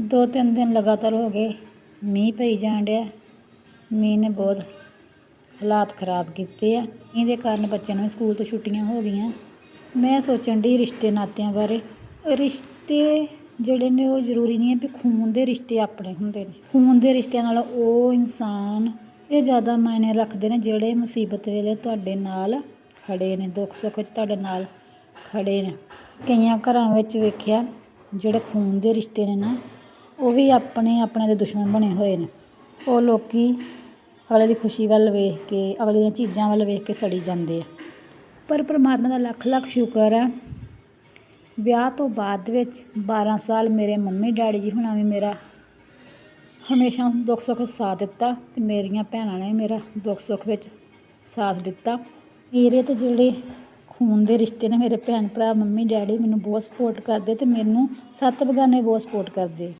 ਦੋ ਤਿੰਨ ਦਿਨ ਲਗਾਤਾਰ ਹੋ ਗਏ, ਮੀਂਹ ਪਈ ਜਾਣ ਡਿਆ। ਮੀਂਹ ਨੇ ਬਹੁਤ ਹਾਲਾਤ ਖਰਾਬ ਕੀਤੇ ਆ। ਇਹਦੇ ਕਾਰਨ ਬੱਚਿਆਂ ਨੂੰ ਸਕੂਲ ਤੋਂ ਛੁੱਟੀਆਂ ਹੋ ਗਈਆਂ। ਮੈਂ ਸੋਚਣ ਦੀ ਰਿਸ਼ਤੇ ਨਾਤਿਆਂ ਬਾਰੇ। ਰਿਸ਼ਤੇ ਜਿਹੜੇ ਨੇ ਉਹ ਜ਼ਰੂਰੀ ਨਹੀਂ ਹੈ ਵੀ ਖੂਨ ਦੇ ਰਿਸ਼ਤੇ ਆਪਣੇ ਹੁੰਦੇ ਨੇ। ਖੂਨ ਦੇ ਰਿਸ਼ਤਿਆਂ ਨਾਲ ਉਹ ਇਨਸਾਨ ਇਹ ਜ਼ਿਆਦਾ ਮਾਇਨੇ ਰੱਖਦੇ ਨੇ ਜਿਹੜੇ ਮੁਸੀਬਤ ਵੇਲੇ ਤੁਹਾਡੇ ਨਾਲ ਖੜੇ ਨੇ, ਦੁੱਖ ਸੁੱਖ 'ਚ ਤੁਹਾਡੇ ਨਾਲ ਖੜੇ ਨੇ। ਕਈਆਂ ਘਰਾਂ ਵਿੱਚ ਵੇਖਿਆ ਜਿਹੜੇ ਖੂਨ ਦੇ ਰਿਸ਼ਤੇ ਨੇ ਨਾ ਉਹ ਵੀ ਆਪਣੇ ਆਪਣੇ ਦੇ ਦੁਸ਼ਮਣ ਬਣੇ ਹੋਏ ਨੇ। ਉਹ ਲੋਕ ਅਗਲੇ ਦੀ ਖੁਸ਼ੀ ਵੱਲ ਵੇਖ ਕੇ, ਅਗਲੇ ਦੀਆਂ ਚੀਜ਼ਾਂ ਵੱਲ ਵੇਖ ਕੇ ਸੜੀ ਜਾਂਦੇ ਆ। ਪਰ ਪਰਮਾਤਮਾ ਦਾ ਲੱਖ ਲੱਖ ਸ਼ੁਕਰ ਹੈ ਵਿਆਹ ਤੋਂ ਬਾਅਦ ਵਿੱਚ 12 ਸਾਲ ਮੇਰੇ ਮੰਮੀ ਡੈਡੀ ਜੀ ਹੁਣਾਂ ਵੀ ਮੇਰਾ ਹਮੇਸ਼ਾ ਦੁੱਖ ਸੁੱਖ ਸਾਥ ਦਿੱਤਾ ਤੇ ਮੇਰੀਆਂ ਭੈਣਾਂ ਨੇ ਮੇਰਾ ਦੁੱਖ ਸੁੱਖ ਵਿੱਚ ਸਾਥ ਦਿੱਤਾ। ਮੇਰੇ ਤੇ ਜਿਹੜੇ ਖੂਨ ਦੇ ਰਿਸ਼ਤੇ ਨੇ ਮੇਰੇ ਭੈਣ ਭਰਾ, ਮੰਮੀ ਡੈਡੀ ਮੈਨੂੰ ਬਹੁਤ ਸਪੋਰਟ ਕਰਦੇ ਤੇ ਮੈਨੂੰ ਸੱਤ ਬਗਾਨੇ ਬਹੁਤ ਸਪੋਰਟ ਕਰਦੇ।